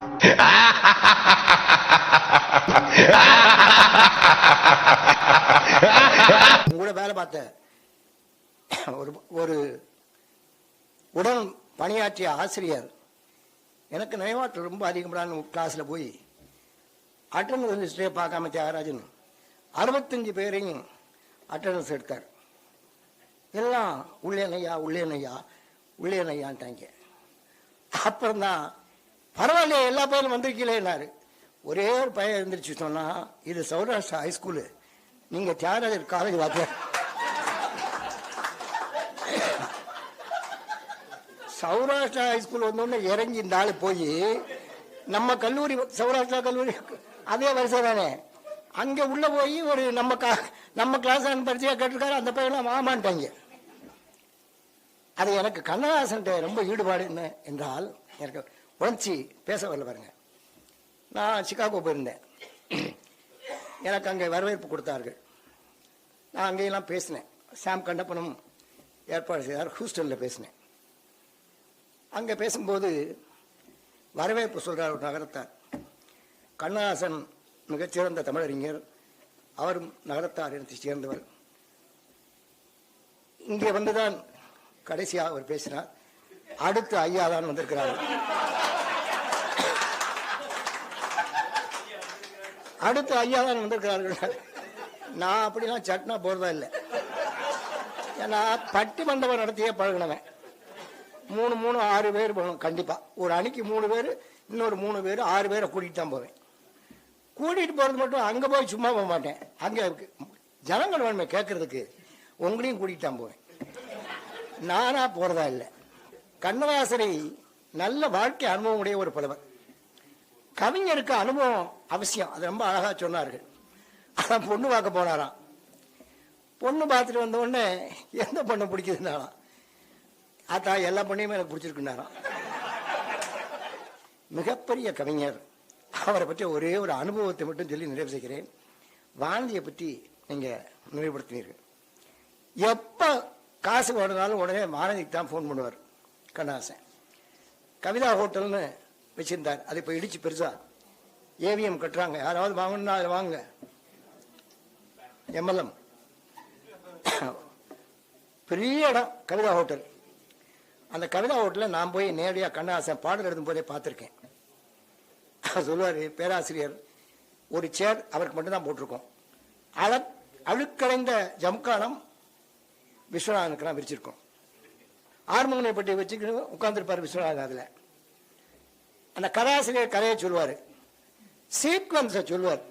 கூட வேலை பார்த்த ஒரு ஒரு உடன் பணியாற்றிய ஆசிரியர் எனக்கு நினைவாற்றல் ரொம்ப அதிகமான கிளாஸ்ல போய் அட்டண்டன்ஸ் லிஸ்டே பார்க்காம தியாகராஜன் அறுபத்தஞ்சு பேரையும் அட்டண்டன்ஸ் எடுத்தார். எல்லாம் உள்ளேனையா நையா அப்புறம் தான் பரவாயில்லையே எல்லா பையலும் வந்திருக்கீங்களே எல்லாரு ஒரே ஒரு பையன் இருந்துருச்சு சொன்னா இது சௌராஷ்டிரா ஹைஸ்கூலு நீங்க தியாகராஜர் காலேஜ் வாத்தியார். சௌராஷ்டிரா ஹைஸ்கூல் வந்தோடனே இறங்கி இந்த ஆள் போய் நம்ம கல்லூரி சௌராஷ்டிரா கல்லூரி அதே வரிசை தானே. அங்கே உள்ள போய் ஒரு நம்ம கா நம்ம கிளாஸ் பரிச்சையா கேட்டிருக்காரு அந்த பையன் ஆமான்ட்டாங்க அது எனக்கு கண்ணதாசன் ரொம்ப ஈடுபாடு என்ன என்றால் எனக்கு உணர்ச்சி பேச வரல பாருங்க. நான் சிக்காகோ போயிருந்தேன். எனக்கு அங்கே வரவேற்பு கொடுத்தார்கள். நான் அங்கேயெல்லாம் பேசினேன். சாம் கண்டப்பனும் ஏற்பாடு செய்தார் ஹூஸ்டனில் பேசினேன். அங்கே பேசும்போது வரவேற்பு சொல்கிறார் ஒரு நகரத்தார். கண்ணதாசன் மிகச்சிறந்த தமிழறிஞர். அவரும் நகரத்தார் இனத்தை சேர்ந்தவர். இங்கே வந்துதான் கடைசியாக அவர் பேசினார். அடுத்து ஐயா தான் வந்திருக்கிறார். அடுத்து ஐயா தான் வந்திருக்கிறார்கள். நான் அப்படிலாம் சட்னா போறதா இல்லை. ஏன்னா பட்டி மண்டபம் நடத்தியே பழகினவன். மூணு மூணு ஆறு பேர் போகணும் கண்டிப்பாக ஒரு அணிக்கு மூணு பேர் இன்னொரு மூணு பேர் ஆறு பேரை கூட்டிட்டு தான் போவேன். கூட்டிகிட்டு போகிறது மட்டும் அங்கே போய் சும்மா போக மாட்டேன். அங்கே ஜனங்கள் வேணுமே கேட்கறதுக்கு உங்களையும் கூட்டிகிட்டு தான் போவேன். நானாக போகிறதா இல்லை. கண்ணதாசனை நல்ல வாழ்க்கை அனுபவம் உடைய ஒரு புலவர். கவிஞருக்கு அனுபவம் அவசியம். அது ரொம்ப அழகாக சொன்னார்கள். அதான் பொண்ணு பார்க்க போனாராம். பொண்ணு பார்த்துட்டு வந்த உடனே எந்த பொண்ணை பிடிக்குதுன்னாலாம் ஆத்தா எல்லா பொண்ணையுமே எனக்கு பிடிச்சிருக்குன்னாராம். மிகப்பெரிய கவிஞர். அவரை பற்றி ஒரே ஒரு அனுபவத்தை மட்டும் சொல்லி நிறைவு செய்கிறேன். வானதியை பற்றி நீங்கள் நினைவுபடுத்தினீர்கள் எப்போ காசு வேணுனாலும் உடனே வானதிக்கு தான் ஃபோன் பண்ணுவார். கண்ணாசன் கவிதா ஹோட்டல்னு வச்சிருந்தார். அதை இப்போ இடிச்சு பெருசா. ஏவிஎம் கட்டுறாங்க. யாராவது வாங்கணும்னா அதில் வாங்க. எம்எல்எம் பெரிய இடம். கவிதா ஹோட்டல். அந்த கவிதா ஹோட்டலில் நான் போய் நேரடியாக கண்ணாசன் பாடல் எழுதும்போதே பார்த்துருக்கேன். சொல்லுவார் பேராசிரியர் ஒரு சேர் அவருக்கு மட்டும்தான் போட்டிருக்கோம். அழ அழுக்கடைந்த ஜம்கானம் விஸ்வநாதனுக்கு நான் விரிச்சிருக்கோம். ஹார்மோனிய பற்றி வச்சுக்கிட்டு உட்காந்துருப்பார் விஸ்வநாதன் அதில். அந்த கதாசிரியர் கதையை சொல்லுவார். சீக்வன்ஸை சொல்லுவார்.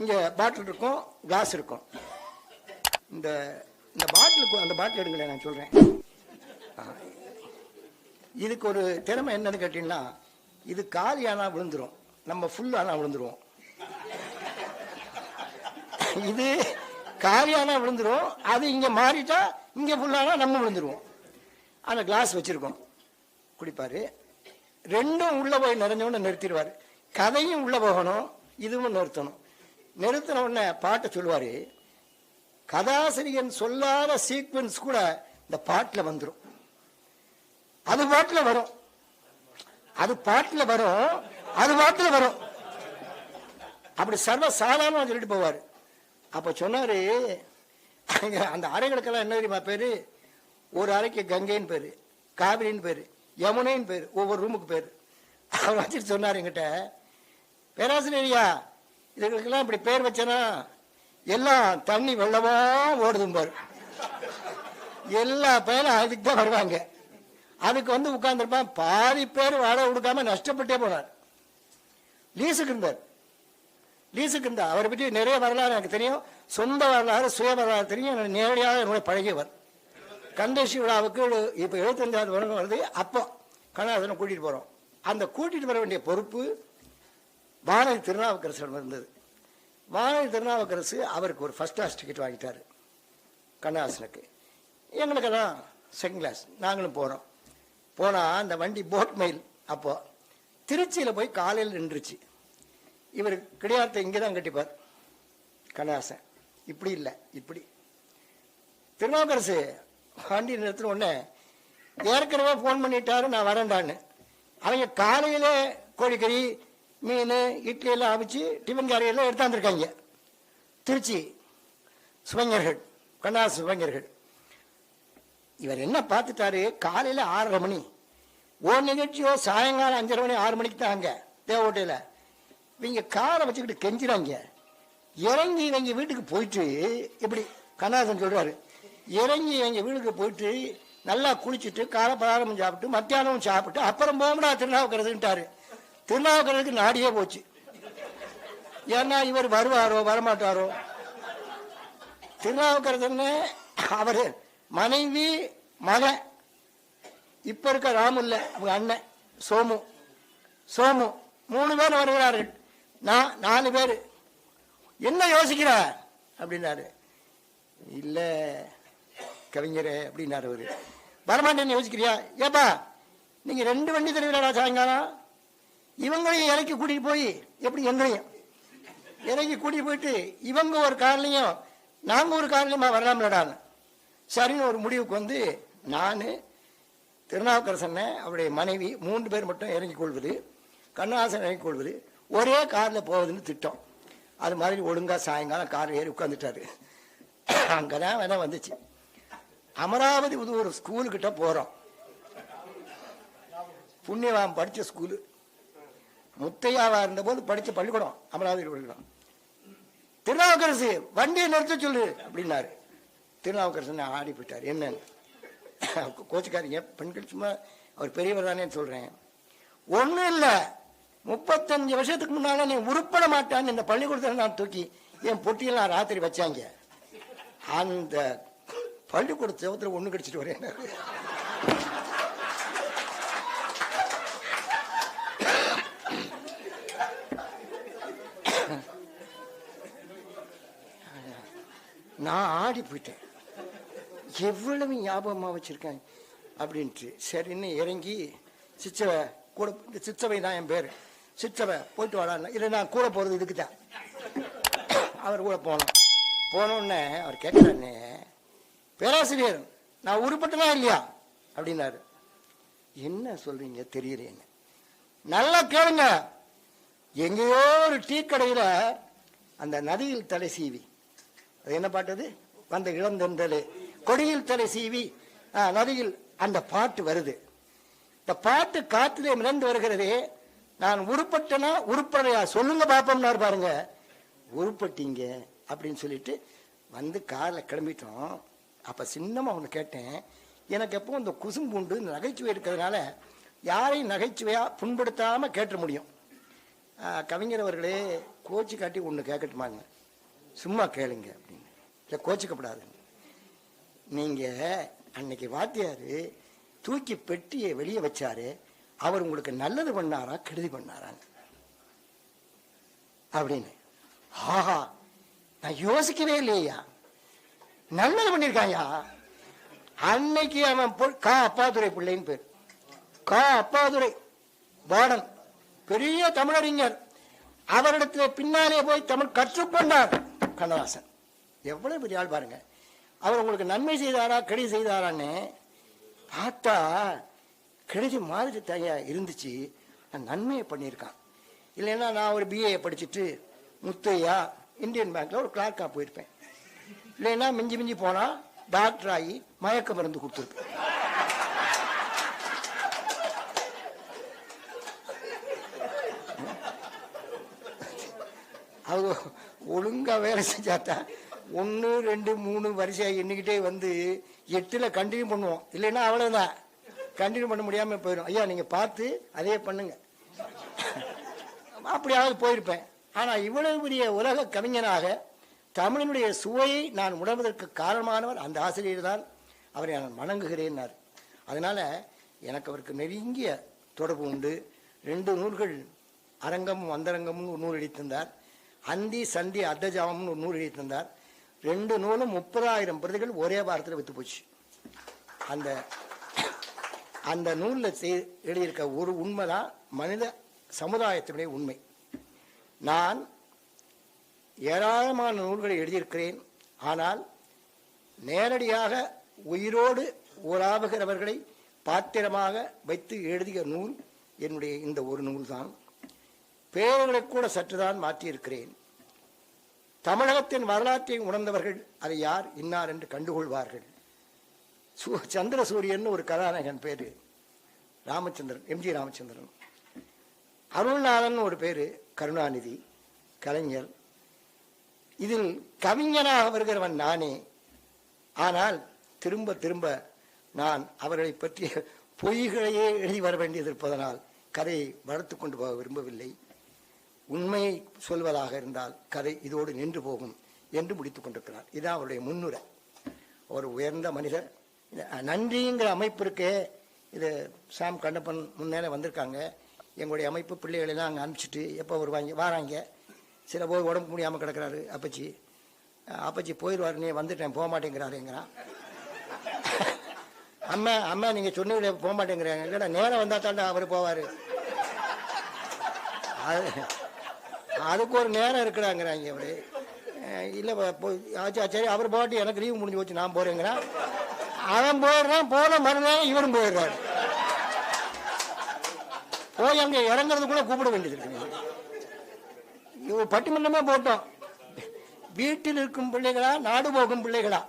இங்கே பாட்டில் இருக்கும் கிளாஸ் இருக்கும். இந்த இந்த பாட்டிலுக்கு அந்த பாட்டில் எடுங்களேன் நான் சொல்கிறேன் இதுக்கு ஒரு திறமை என்னன்னு கேட்டிங்கன்னா இது காலியானா விழுந்துரும். நம்ம ஃபுல் விழுந்துருவோம். இது காலியானா விழுந்துரும். அது இங்கே மாறிட்டா இங்கே ஃபுல்லானா நம்ம விழுந்துருவோம். அந்த கிளாஸ் வச்சுருக்கோம். குடிப்பாரு. ரெண்டும் உள்ள போய் நிறைஞ்ச நிறுத்திடுவார். கதையும் உள்ள போகணும் இதுவும் நிறுத்தணும். நிறுத்தின உடனே பாட்டை சொல்லுவார். கதாசிரியன் சொல்லாத சீக்வன்ஸ் கூட இந்த பாட்டில் வந்துடும் அது பாட்டில் வரும். அது பாட்டில் வரும். அது பாட்டில் வரும். அப்படி சர்வ சாதாரணமாக சொல்லிட்டு போவார். அப்போ சொன்னார் அந்த அறைகளுக்கெல்லாம் என்ன தெரியுமா பேர்? ஒரு அறைக்கு கங்கைன்னு பேர் காவிரின்னு பேர். யமுனைன்னு பேர் ஒவ்வொரு ரூமுக்கு பேர். அவர் வச்சுட்டு சொன்னார் என்கிட்ட பேராசிரியரியா இதுகளுக்கெல்லாம் இப்படி பேர் வச்சனா எல்லாம் தண்ணி வெள்ளமா ஓடுதும் பாரு. எல்லா பேரும் அதுக்கு தான் வருவாங்க. அதுக்கு வந்து உட்காந்துருப்பான் பாதி பேர் வாடகை கொடுக்காம நஷ்டப்பட்டே போனார். லீஸுக்கு இருந்தார். லீஸுக்கு இருந்தார் அவரை பற்றி நிறைய வரலாறு எனக்கு தெரியும். சொந்த வரலாறு சுய வரலாறு தெரியும். நேரடியாக என்னுடைய பழகியவர். கந்தசி விழாவுக்கு இப்போ எழுபத்தஞ்சாவது வருடம் வருது. அப்போ கண்ணாசனை கூட்டிகிட்டு போகிறோம் அந்த கூட்டிட்டு வர வேண்டிய பொறுப்பு வானதி திருநாவுக்கரசர் இருந்தது. வானதி திருநாவுக்கரசு அவருக்கு ஒரு ஃபர்ஸ்ட் கிளாஸ் டிக்கெட் வாங்கிட்டார். கண்ணாசனுக்கு எங்களுக்கெல்லாம் செகண்ட் கிளாஸ் நாங்களும் போகிறோம் போனால் அந்த வண்டி போட் மெயில் அப்போது திருச்சியில் போய் காலையில் நின்றுச்சு. இவர் கிடையாத இங்கே தான் கட்டிப்பார். கண்ணாசன் இப்படி இல்லை. இப்படி. திருநாவுக்கரசு பாண்டிய நிறுத்தின உடனே ஏற்கனவே ஃபோன் பண்ணிட்டாரு நான் வரேன்டான்னு. அவங்க காலையிலே கோழிக்கறி மீன் இட்லி எல்லாம் அவிச்சு டிஃபன் காரியெல்லாம் எடுத்தாந்துருக்காங்க திருச்சி சுவைஞர்கள் கண்ணா சுவைஞர்கள். இவர் என்ன பார்த்துட்டாரு? காலையில ஆறரை மணி. ஒரு நிகழ்ச்சியோ சாயங்காலம் அஞ்சரை மணி ஆறு மணிக்கு தான் அங்கே தேவோட்டையில இவங்க காரை வச்சுக்கிட்டு கெஞ்சிடாங்க இறங்கி இவங்க வீட்டுக்கு போயிட்டு இப்படி கண்ணாசன் சொல்கிறாரு இறங்கி எங்கள் வீட்டுக்கு போயிட்டு நல்லா குளிச்சுட்டு காலை சாப்பிட்டு மத்தியானம் சாப்பிட்டு அப்புறம் போகணும்டா திருநாவுக்கிறதுன்ட்டாரு திருநாவுக்கிறதுக்கு நாடியே போச்சு. ஏன்னா இவர் வருவாரோ வரமாட்டாரோ? திருநாவுக்கிறதுன்னு அவர் மனைவி மகன். இப்போ இருக்க ராமு இல்லை அவங்க அண்ணன் சோமு. சோமு மூணு பேர் வருகிறார்கள் நான் நாலு பேர். என்ன யோசிக்கிற? அப்படின்னாரு. இல்லை கவிஞரே அப்படின்னாரு அவரு. வரமாட்டேன்னு யோசிக்கிறியா? ஏப்பா நீங்க ரெண்டு வண்டி தருவீங்களா சாயங்காலம்? இவங்களையும் இறக்கி கூட்டிட்டு போய் எப்படி எங்களையும்? இறங்கி கூட்டிட்டு போயிட்டு இவங்க ஒரு கார்லேயும் நாங்க ஒரு கார்லேயுமா வரலாம்லடான்னு சரின்னு ஒரு முடிவுக்கு வந்து நான் திருநாவுக்கரசன் அவருடைய மனைவி மூன்று பேர் மட்டும் இறங்கிக் கொள்வது கண்ணாசன் இறங்கிக் கொள்வது ஒரே காரில் போவதுன்னு திட்டம். அது மாதிரி ஒழுங்காக சாயங்காலம் கார் ஏறி உட்காந்துட்டாரு அங்கே தான் வேணால் வந்துச்சு. அமராவதி புது ஒரு ஸ்கூலுக்கிட்ட போறோம். புண்ணியவாம் படிச்ச ஸ்கூலு முத்தையாவா இருந்தபோது படிச்ச பள்ளிக்கூடம் அமராவதி பள்ளிக்கூடம் திருநாவுக்கரசு வண்டியை நிறுத்த சொல்லு அப்படின்னாரு. திருநாவுக்கரசன் ஆடி போயிட்டார். என்னன்னு? கோச்சிக்காதீங்க. பெண்கள் சும்மா அவர் பெரியவர் தானே சொல்றேன். ஒன்றும் இல்லை. முப்பத்தஞ்சு வருஷத்துக்கு முன்னால நீ உருப்பட மாட்டான்னு இந்த பள்ளிக்கூடத்தில் நான் தூக்கி என் பொட்டியெல்லாம் ராத்திரி வச்சாங்க. அந்த பள்ளிக்கூட செவத்துல ஒன்று கடிச்சிட்டு வரேன் நான் ஆடி போயிட்டேன். எவ்வளவு ஞாபகமாக வச்சிருக்கேன் அப்படின்ட்டு. சரின்னு இறங்கி சிச்சவை கூட இந்த சிச்சவை தான் என் பேர். சிச்சவை போயிட்டு வாடான்னு. இல்லை நான் கூட போகிறது இதுக்கு தான். அவர் கூட போனோம் போனோடனே அவர் கேட்கிறானே பேராசிரியர் நான் உருப்பட்டனா இல்லையா? அப்படின்னாரு. என்ன சொல்றீங்க? தெரியறீங்க நல்லா கேளுங்க. எங்கேயோ ஒரு டீ கடையில அந்த நதியில் தலை சீவி. அது என்ன பாட்டது வந்த இளந்தெந்தலே கொடியில் தலை சீவி ஆ, நதியில் அந்த பாட்டு வருது. இந்த பாட்டு காத்திலே மிதந்து வருகிறதே நான் உருப்பட்டனா உருப்படையா? சொல்லுங்க பாப்பம்னாரு பாருங்க. உருப்பட்டீங்க அப்படின்னு சொல்லிட்டு வந்து காரில் கிளம்பிட்டோம். அப்போ சின்னமாக ஒன்று கேட்டேன். எனக்கு எப்போ இந்த குசும்பூண்டு இந்த நகைச்சுவை இருக்கிறதுனால யாரையும் நகைச்சுவையாக புண்படுத்தாமல் கேட்ட முடியும். கவிஞர் அவர்களே கோச்சு காட்டி ஒன்று கேட்கட்டுமாங்க சும்மா கேளுங்க அப்படின்னு. இல்லை கோச்சிக்கப்படாது நீங்கள் அன்னைக்கு வாத்தியார் தூக்கி பெட்டியை வெளியே வச்சாரு. அவர் உங்களுக்கு நல்லது பண்ணாரா கெடுதி பண்ணாராங்க. அப்படின்னு. ஆஹா நான் யோசிக்கவே இல்லையா? நல்லது பண்ணிருக்காயா? அன்னைக்கு அவன் கா அப்பாதுரை பிள்ளைன்னு பேர். கா அப்பாதுரை பாடன் பெரிய தமிழறிஞர். அவரிடத்துல பின்னாலே போய் தமிழ் கற்றுக்கொண்டார் கண்ணதாசன். எவ்வளவு பெரிய ஆள் பாருங்க. அவர் உங்களுக்கு நன்மை செய்தாரா கெடுதி செய்தாரான்னு பார்த்தா கெடுதி மாதிரி தயா இருந்துச்சு. நான் நன்மையை பண்ணியிருக்கான். இல்லைன்னா நான் ஒரு பிஏ படிச்சுட்டு முத்தையா இந்தியன் பேங்க்ல ஒரு கிளார்க்கா போயிருப்பேன். இல்லைன்னா மிஞ்சி மிஞ்சி போனா டாக்டர் ஆகி மயக்க மருந்து கொடுத்துருப்பேன். அது ஒழுங்கா வேலை செஞ்சாதான் ஒன்று ரெண்டு மூணு வரிசையாக எண்ணிக்கிட்டே வந்து எட்டில் கண்டினியூ பண்ணுவோம். இல்லைன்னா அவ்வளோதான் கண்டினியூ பண்ண முடியாமல் போயிடும் ஐயா நீங்கள் பார்த்து அதே பண்ணுங்க. அப்படியாவது போயிருப்பேன். ஆனால் இவ்வளவு பெரிய உலக கவிஞனாக தமிழினுடைய சுவையை நான் உணர்வதற்கு காரணமானவர் அந்த ஆசிரியர் தான் அவரை நான் வணங்குகிறேன்னார். அதனால் எனக்கு அவருக்கு நெருங்கிய தொடர்பு உண்டு. ரெண்டு நூல்கள் அரங்கமும் அந்தரங்கமும் ஒரு நூல் எழுதியிருந்தார் அந்தி சந்தி அர்த்தஜாமம்னு ஒரு நூல் எழுதித்திருந்தார் ரெண்டு நூலும் முப்பதாயிரம் பிரதிகள் ஒரே வாரத்தில் விற்று போச்சு. அந்த அந்த நூலில் செய்- எழுதியிருக்க ஒரு உண்மை தான் மனித சமுதாயத்தினுடைய உண்மை. நான் ஏராளமான நூல்களை எழுதியிருக்கிறேன். ஆனால் நேரடியாக உயிரோடு உலாவுகிறவர்களை பாத்திரமாக வைத்து எழுதிய நூல் என்னுடைய இந்த ஒரு நூல்தான். பெயர்களை கூட சற்றுதான் மாற்றியிருக்கிறேன். தமிழகத்தின் வரலாற்றை உணர்ந்தவர்கள் அதை யார் இன்னார் என்று கண்டுகொள்வார்கள். சூ சந்திரசூரியன் ஒரு கதாநாயகன் பேர். ராமச்சந்திரன் எம்ஜி ராமச்சந்திரன். அருள்நாதன் ஒரு பேர் கருணாநிதி கலைஞர். இதில் கவிஞனாக வருகிறவன் நானே. ஆனால் திரும்ப திரும்ப நான் அவர்களை பற்றிய பொய்களையே எழுதி வர வேண்டியது இருப்பதனால் கதையை வளர்த்து கொண்டு போக விரும்பவில்லை. உண்மையை சொல்வதாக இருந்தால் கதை இதோடு நின்று போகும் என்று முடித்துக் கொண்டிருக்கிறார். இதுதான் அவருடைய முன்னுரை. ஒரு உயர்ந்த மனிதர். நன்றிங்கிற அமைப்பிற்கே இது சாம் கண்ணப்பன் முன்னேற வந்திருக்காங்க. எங்களுடைய அமைப்பு பிள்ளைகளெல்லாம் அங்கே அனுப்பிச்சிட்டு எப்போ வருவாங்க? வாராங்க. சில போய் உடம்பு முடியாமல் கிடக்கிறாரு அப்பச்சி. அப்பச்சி போயிடுவார் நீ வந்துட்டேன் போக மாட்டேங்கிறாருங்கிறான் அம்மா அம்மா நீங்கள் சொன்னீங்களே போக மாட்டேங்கிறாங்க இல்லைடா நேரம் வந்தால் தாண்டா அவர் போவார். அது அதுக்கு ஒரு நேரம் இருக்கிறாங்கிறாங்க அவர் இல்லை போய் ஆச்சா சரி அவர் போட்டு எனக்கு லீவு முடிஞ்சு போச்சு நான் போகிறேங்கிறான் அவன் போயிடுறான் போன மறுநாள் இவரும் போயிடுறாரு. போய் அங்கே இறங்குறதுக்குள்ளே கூப்பிட வேண்டியது இருக்கு. நீங்க. பட்டிமன்றமே போட்டோம். வீட்டில் இருக்கும் பிள்ளைகளா நாடு போகும் பிள்ளைகளா?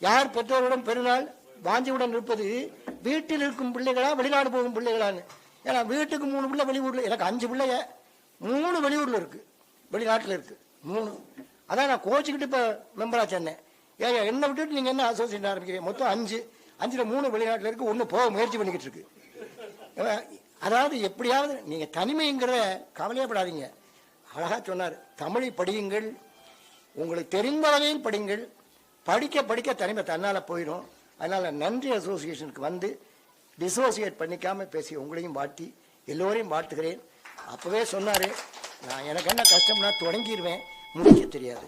யார் பெற்றோருடன் பெருநாள் வாஞ்சியுடன் இருப்பது? வீட்டில் இருக்கும் பிள்ளைகளா வெளிநாடு போகும் பிள்ளைகளான்னு. ஏன்னா வீட்டுக்கு மூணு பிள்ளை வெளியூர்ல எனக்கு அஞ்சு பிள்ளைய மூணு வெளியூர்ல இருக்கு. வெளிநாட்டுல இருக்கு. மூணு. அதான் நான் கோச்சுக்கிட்டு இப்ப மெம்பரா சொன்னேன் ஏன் என்ன விட்டுட்டு நீங்க என்ன அசோசியேஷன் ஆரம்பிக்கிறீங்க? மொத்தம் அஞ்சு. அஞ்சுல மூணு வெளிநாட்டுல இருக்கு ஒண்ணு போக முயற்சி பண்ணிக்கிட்டு இருக்கு. அதாவது எப்படியாவது நீங்க தனிமைங்கிறத கவலையப்படாதீங்க அழகாக சொன்னார். தமிழை படியுங்கள் உங்களுக்கு தெரிந்த வகையில் படிங்கள் படிக்க படிக்க தனிமை தன்னால் போயிடும் அதனால் நன்றி அசோசியேஷனுக்கு வந்து டிசோசியேட் பண்ணிக்காமல் பேசி உங்களையும் வாழ்த்தி எல்லோரையும் வாழ்த்துகிறேன். அப்போவே சொன்னார் நான் எனக்கு என்ன கஷ்டம்னா தொடங்கிடுவேன் முடிக்க தெரியாது.